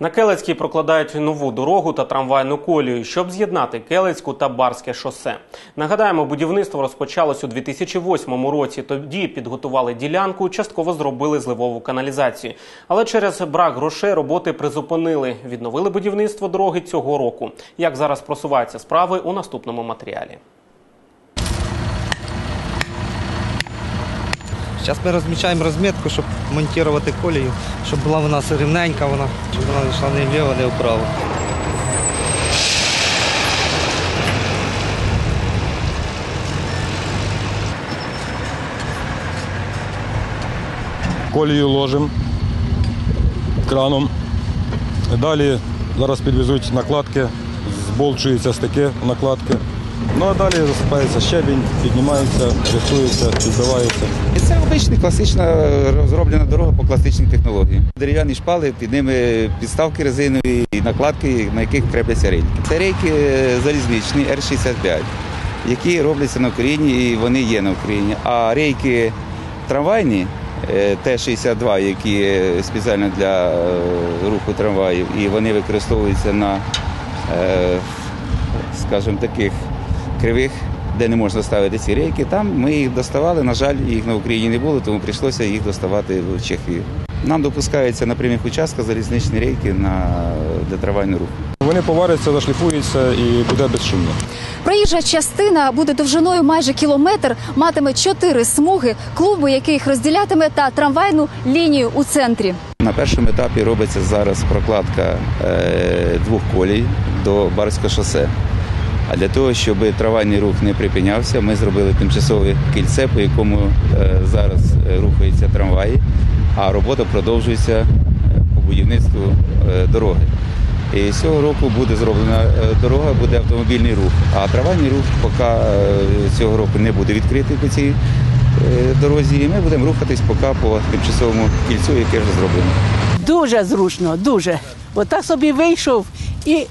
На Келецькій прокладають нову дорогу та трамвайну колію, щоб з'єднати Келецьку та Барське шосе. Нагадаємо, будівництво розпочалось у 2008 році. Тоді підготували ділянку, частково зробили зливову каналізацію. Але через брак грошей роботи призупинили. Відновили будівництво дороги цього року. Як зараз просуваються справи у наступному матеріалі. Зараз ми розмічаємо розмітку, щоб монтувати колію, щоб була вона рівненька, вона, щоб вона йшла не вліво, не вправо. колію ложимо краном. Далі зараз підвезуть накладки, зболчуються стики накладки. Ну а далі засипається щебінь, піднімаються, рисуються, підбиваються. І Це обична класична розроблена дорога по класичній технології. Дерев'яні шпали, під ними підставки резинові і накладки, на яких крепляться рейки. Це рейки залізничні Р-65, які робляться на Україні і вони є на Україні. А рейки трамвайні е, Т-62, які спеціально для е, руху трамваїв, і вони використовуються на, е, скажімо, таких кривих, де не можна ставити ці рейки. Там ми їх доставали. На жаль, їх на Україні не було, тому прийшлося їх доставати в Чехію. Нам допускаються на прямих участках залізничні рейки на, для трамвайного руху. Вони поваряться, зашліфуються і буде безшумно. Проїжджа частина буде довжиною майже кілометр, матиме чотири смуги, клуби, яких розділятиме, та трамвайну лінію у центрі. На першому етапі робиться зараз прокладка е, двох колій до Барського шосе. А для того, щоб трамвайний рух не припинявся, ми зробили тимчасове кільце, по якому е, зараз е, рухаються трамваї, а робота продовжується е, по будівництву дороги. І цього року буде зроблена дорога, буде автомобільний рух. А трамвайний рух поки цього року не буде відкритий по цій дорозі. І ми будемо рухатись поки по тимчасовому кільцю, яке вже зроблено. Дуже зручно, дуже. Отак собі вийшов і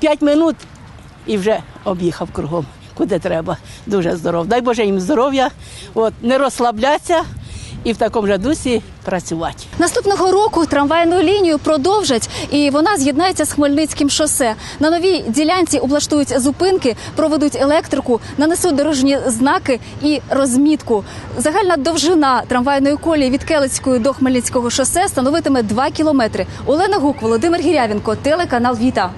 5 минут і вже об'їхав кругом, куди треба. Дуже здоров. Дай Боже їм здоров'я, от, не розслаблятися і в такому же дусі працювати. Наступного року трамвайну лінію продовжать, і вона з'єднається з Хмельницьким шосе. На новій ділянці облаштують зупинки, проведуть електрику, нанесуть дорожні знаки і розмітку. Загальна довжина трамвайної колії від Келицької до Хмельницького шосе становитиме 2 кілометри. Олена Гук, Володимир Гірявенко, телеканал Віта.